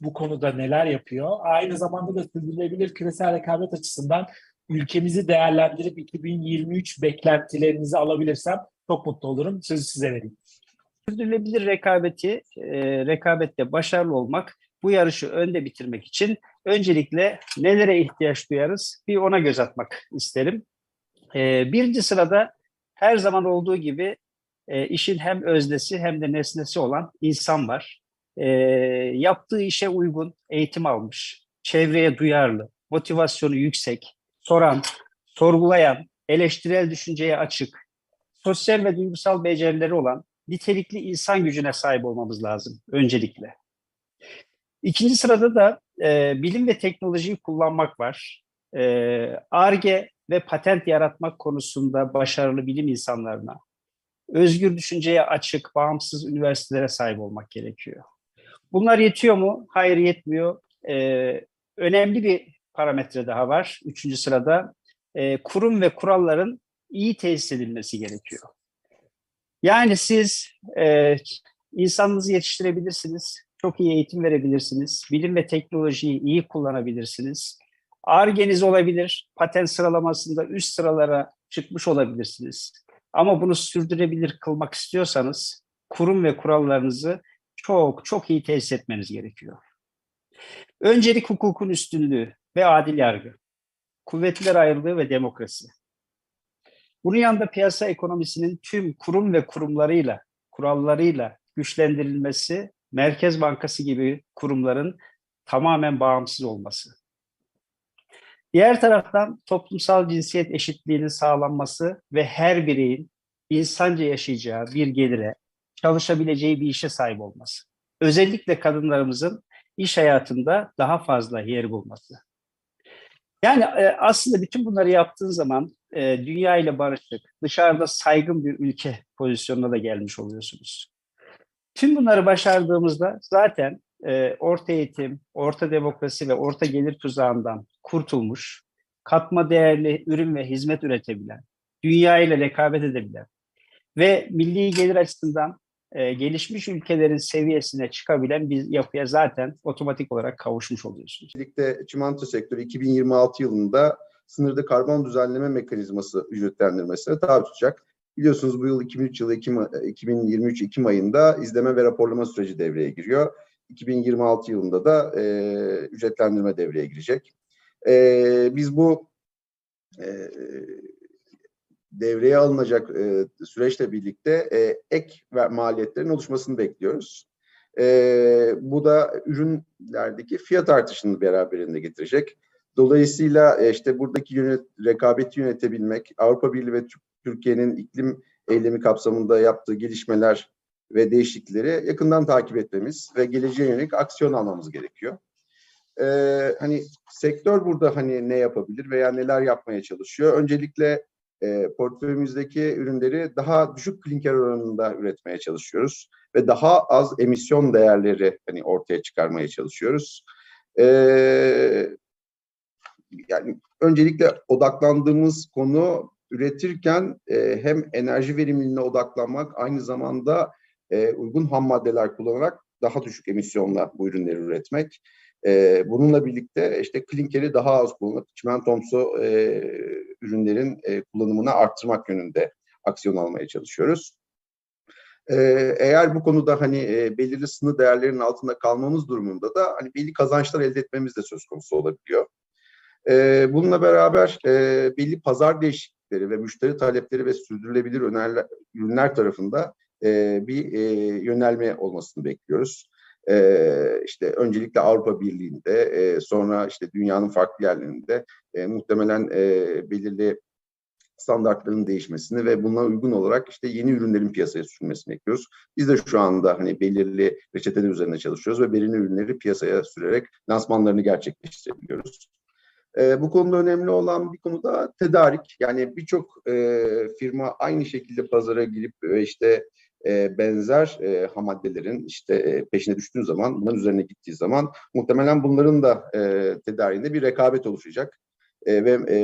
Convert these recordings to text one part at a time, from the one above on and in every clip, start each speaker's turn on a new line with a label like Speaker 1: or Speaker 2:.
Speaker 1: bu konuda neler yapıyor? Aynı zamanda da sürdürülebilir küresel rekabet açısından ülkemizi değerlendirip 2023 beklentilerinizi alabilirsem çok mutlu olurum. Sözü size vereyim.
Speaker 2: Sürdürülebilir rekabeti, e, rekabette başarılı olmak, bu yarışı önde bitirmek için öncelikle nelere ihtiyaç duyarız? Bir ona göz atmak isterim. E, birinci sırada her zaman olduğu gibi e, işin hem öznesi hem de nesnesi olan insan var. E, yaptığı işe uygun eğitim almış, çevreye duyarlı, motivasyonu yüksek, soran, sorgulayan, eleştirel düşünceye açık, sosyal ve duygusal becerileri olan nitelikli insan gücüne sahip olmamız lazım öncelikle. İkinci sırada da e, bilim ve teknolojiyi kullanmak var. ARGE ve patent yaratmak konusunda başarılı bilim insanlarına, özgür düşünceye açık, bağımsız üniversitelere sahip olmak gerekiyor. Bunlar yetiyor mu? Hayır yetmiyor. E, önemli bir parametre daha var. Üçüncü sırada e, kurum ve kuralların iyi tesis edilmesi gerekiyor. Yani siz e, insanınızı yetiştirebilirsiniz, çok iyi eğitim verebilirsiniz, bilim ve teknolojiyi iyi kullanabilirsiniz. Argeniz olabilir, patent sıralamasında üst sıralara çıkmış olabilirsiniz. Ama bunu sürdürebilir kılmak istiyorsanız kurum ve kurallarınızı çok çok iyi tesis etmeniz gerekiyor. Öncelik hukukun üstünlüğü ve adil yargı, kuvvetler ayrılığı ve demokrasi. Bunun yanında piyasa ekonomisinin tüm kurum ve kurumlarıyla, kurallarıyla güçlendirilmesi, Merkez Bankası gibi kurumların tamamen bağımsız olması. Diğer taraftan toplumsal cinsiyet eşitliğinin sağlanması ve her bireyin insanca yaşayacağı bir gelire, çalışabileceği bir işe sahip olması. Özellikle kadınlarımızın iş hayatında daha fazla yer bulması. Yani e, aslında bütün bunları yaptığın zaman e, dünya ile barışık, dışarıda saygın bir ülke pozisyonuna da gelmiş oluyorsunuz. Tüm bunları başardığımızda zaten e, orta eğitim, orta demokrasi ve orta gelir tuzağından kurtulmuş, katma değerli ürün ve hizmet üretebilen, dünya ile rekabet edebilen ve milli gelir açısından e, gelişmiş ülkelerin seviyesine çıkabilen bir yapıya zaten otomatik olarak kavuşmuş oluyorsunuz.
Speaker 3: Özellikle çimento sektörü 2026 yılında sınırda karbon düzenleme mekanizması ücretlendirmesine tabi tutacak. Biliyorsunuz bu yıl 2003 yılı Ekim, 2023 Ekim ayında izleme ve raporlama süreci devreye giriyor. 2026 yılında da e, ücretlendirme devreye girecek. E, biz bu e, devreye alınacak e, süreçle birlikte e, ek maliyetlerin oluşmasını bekliyoruz. E, bu da ürünlerdeki fiyat artışını beraberinde getirecek. Dolayısıyla e, işte buradaki yönet, rekabeti yönetebilmek, Avrupa Birliği ve Türkiye'nin iklim eylemi kapsamında yaptığı gelişmeler ve değişiklikleri yakından takip etmemiz ve geleceğe yönelik aksiyon almamız gerekiyor. Ee, hani sektör burada hani ne yapabilir veya neler yapmaya çalışıyor? Öncelikle e, portföyümüzdeki ürünleri daha düşük klinker oranında üretmeye çalışıyoruz ve daha az emisyon değerleri hani ortaya çıkarmaya çalışıyoruz. E, yani öncelikle odaklandığımız konu üretirken e, hem enerji verimliliğine odaklanmak aynı zamanda e, uygun ham maddeler kullanarak daha düşük emisyonla bu ürünleri üretmek. E, bununla birlikte işte klinkeri daha az kullanıp çimentomsu e, ürünlerin e, kullanımını arttırmak yönünde aksiyon almaya çalışıyoruz. E, eğer bu konuda hani e, belirli sınır değerlerinin altında kalmamız durumunda da hani belli kazançlar elde etmemiz de söz konusu olabiliyor. E, bununla beraber e, belli pazar değişiklikleri ve müşteri talepleri ve sürdürülebilir önerler, ürünler tarafında bir yönelme olmasını bekliyoruz. E, işte öncelikle Avrupa Birliği'nde, e, sonra işte dünyanın farklı yerlerinde e, muhtemelen e, belirli standartların değişmesini ve buna uygun olarak işte yeni ürünlerin piyasaya sürülmesini bekliyoruz. Biz de şu anda hani belirli reçeteler üzerine çalışıyoruz ve belirli ürünleri piyasaya sürerek lansmanlarını gerçekleştirebiliyoruz. E, bu konuda önemli olan bir konu da tedarik. Yani birçok e, firma aynı şekilde pazara girip e, işte e, benzer e, ham maddelerin işte e, peşine düştüğü zaman, bunların üzerine gittiği zaman muhtemelen bunların da e, tedariğinde bir rekabet oluşacak. E, ve e,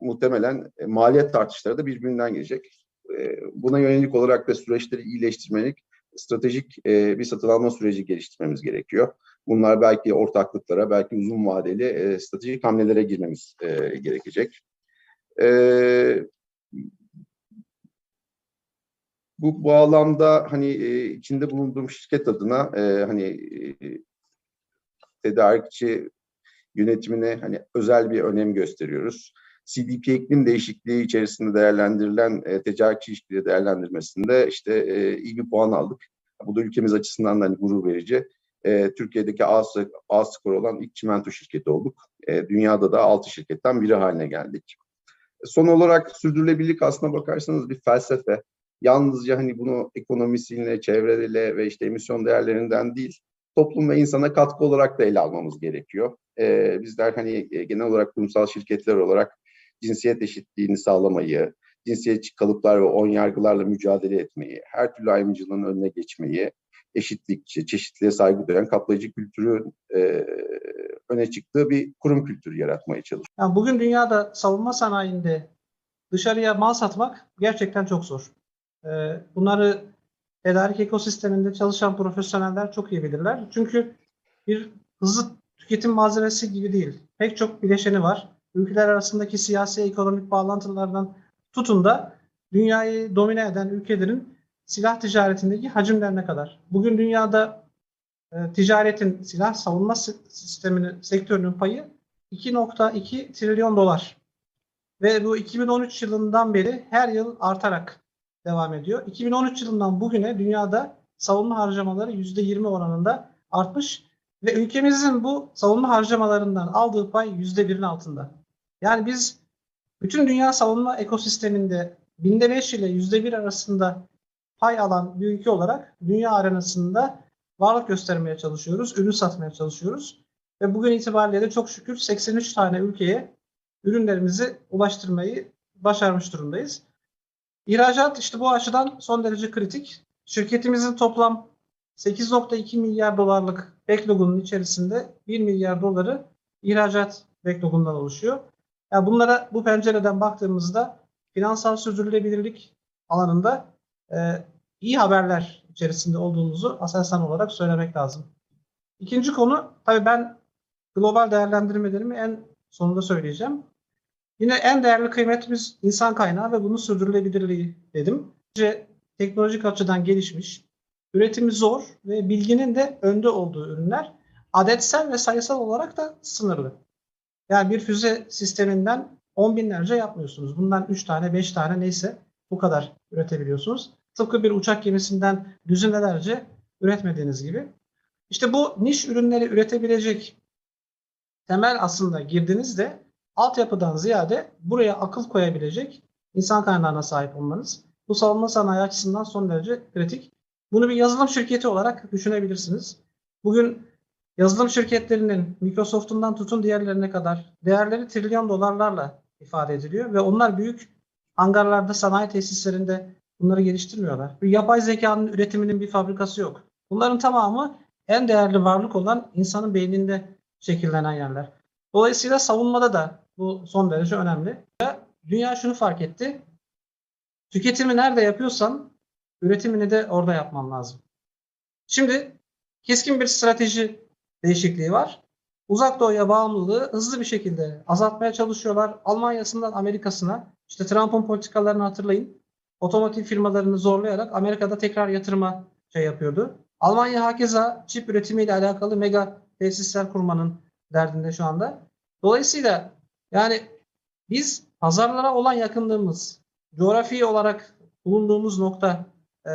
Speaker 3: muhtemelen e, maliyet tartışları da birbirinden gelecek. E, buna yönelik olarak da süreçleri iyileştirmelik stratejik e, bir satın alma süreci geliştirmemiz gerekiyor. Bunlar belki ortaklıklara, belki uzun vadeli e, stratejik hamlelere girmemiz e, gerekecek. E, bu bağlamda hani e, içinde bulunduğum şirket adına e, hani e, tedarikçi yönetimine hani özel bir önem gösteriyoruz. CDP iklim değişikliği içerisinde değerlendirilen e, tedarikçi ilişkileri değerlendirmesinde işte e, iyi bir puan aldık. Bu da ülkemiz açısından da hani gurur verici. E, Türkiye'deki A, A skor olan ilk çimento şirketi olduk. E, dünyada da 6 şirketten biri haline geldik. Son olarak sürdürülebilirlik aslına bakarsanız bir felsefe. Yalnızca hani bunu ekonomisiyle, çevreyle ve işte emisyon değerlerinden değil, toplum ve insana katkı olarak da ele almamız gerekiyor. Ee, bizler hani e, genel olarak kurumsal şirketler olarak cinsiyet eşitliğini sağlamayı, cinsiyetçi kalıplar ve on yargılarla mücadele etmeyi, her türlü ayrımcılığın önüne geçmeyi, eşitlikçi, çeşitliliğe saygı duyan kaplayıcı kültürün e, öne çıktığı bir kurum kültürü yaratmaya çalışıyoruz.
Speaker 4: Yani bugün dünyada savunma sanayinde dışarıya mal satmak gerçekten çok zor. Ee, bunları tedarik ekosisteminde çalışan profesyoneller çok iyi bilirler. Çünkü bir hızlı tüketim malzemesi gibi değil. Pek çok bileşeni var. Ülkeler arasındaki siyasi ekonomik bağlantılardan tutun da dünyayı domine eden ülkelerin silah ticaretindeki hacimlerine kadar. Bugün dünyada e, ticaretin silah savunma sisteminin sektörünün payı 2.2 trilyon dolar. Ve bu 2013 yılından beri her yıl artarak devam ediyor. 2013 yılından bugüne dünyada savunma harcamaları %20 oranında artmış ve ülkemizin bu savunma harcamalarından aldığı pay %1'in altında. Yani biz bütün dünya savunma ekosisteminde binde 5 ile %1 arasında pay alan bir ülke olarak dünya arenasında varlık göstermeye çalışıyoruz, ürün satmaya çalışıyoruz. Ve bugün itibariyle de çok şükür 83 tane ülkeye ürünlerimizi ulaştırmayı başarmış durumdayız. İhracat işte bu açıdan son derece kritik. Şirketimizin toplam 8.2 milyar dolarlık backlogunun içerisinde 1 milyar doları ihracat backlogundan oluşuyor. Yani bunlara bu pencereden baktığımızda finansal sürdürülebilirlik alanında e, iyi haberler içerisinde olduğumuzu aselsan olarak söylemek lazım. İkinci konu, tabii ben global değerlendirmelerimi en sonunda söyleyeceğim. Yine en değerli kıymetimiz insan kaynağı ve bunun sürdürülebilirliği dedim. Önce teknolojik açıdan gelişmiş, üretimi zor ve bilginin de önde olduğu ürünler adetsel ve sayısal olarak da sınırlı. Yani bir füze sisteminden on binlerce yapmıyorsunuz. Bundan 3 tane, 5 tane neyse bu kadar üretebiliyorsunuz. Tıpkı bir uçak gemisinden düzinelerce üretmediğiniz gibi. İşte bu niş ürünleri üretebilecek temel aslında girdinizde altyapıdan ziyade buraya akıl koyabilecek insan kaynağına sahip olmanız. Bu savunma sanayi açısından son derece kritik. Bunu bir yazılım şirketi olarak düşünebilirsiniz. Bugün yazılım şirketlerinin Microsoft'undan tutun diğerlerine kadar değerleri trilyon dolarlarla ifade ediliyor ve onlar büyük hangarlarda, sanayi tesislerinde bunları geliştirmiyorlar. Bir yapay zekanın üretiminin bir fabrikası yok. Bunların tamamı en değerli varlık olan insanın beyninde şekillenen yerler. Dolayısıyla savunmada da bu son derece önemli. Dünya şunu fark etti. Tüketimi nerede yapıyorsan üretimini de orada yapman lazım. Şimdi keskin bir strateji değişikliği var. Uzak doğuya bağımlılığı hızlı bir şekilde azaltmaya çalışıyorlar. Almanya'sından Amerika'sına işte Trump'ın politikalarını hatırlayın. Otomotiv firmalarını zorlayarak Amerika'da tekrar yatırıma şey yapıyordu. Almanya hakeza çip üretimiyle alakalı mega tesisler kurmanın derdinde şu anda. Dolayısıyla yani biz pazarlara olan yakınlığımız, coğrafi olarak bulunduğumuz nokta e,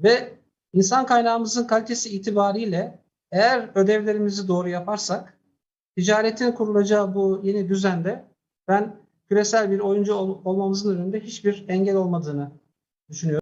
Speaker 4: ve insan kaynağımızın kalitesi itibariyle eğer ödevlerimizi doğru yaparsak ticaretin kurulacağı bu yeni düzende ben küresel bir oyuncu ol, olmamızın önünde hiçbir engel olmadığını düşünüyorum.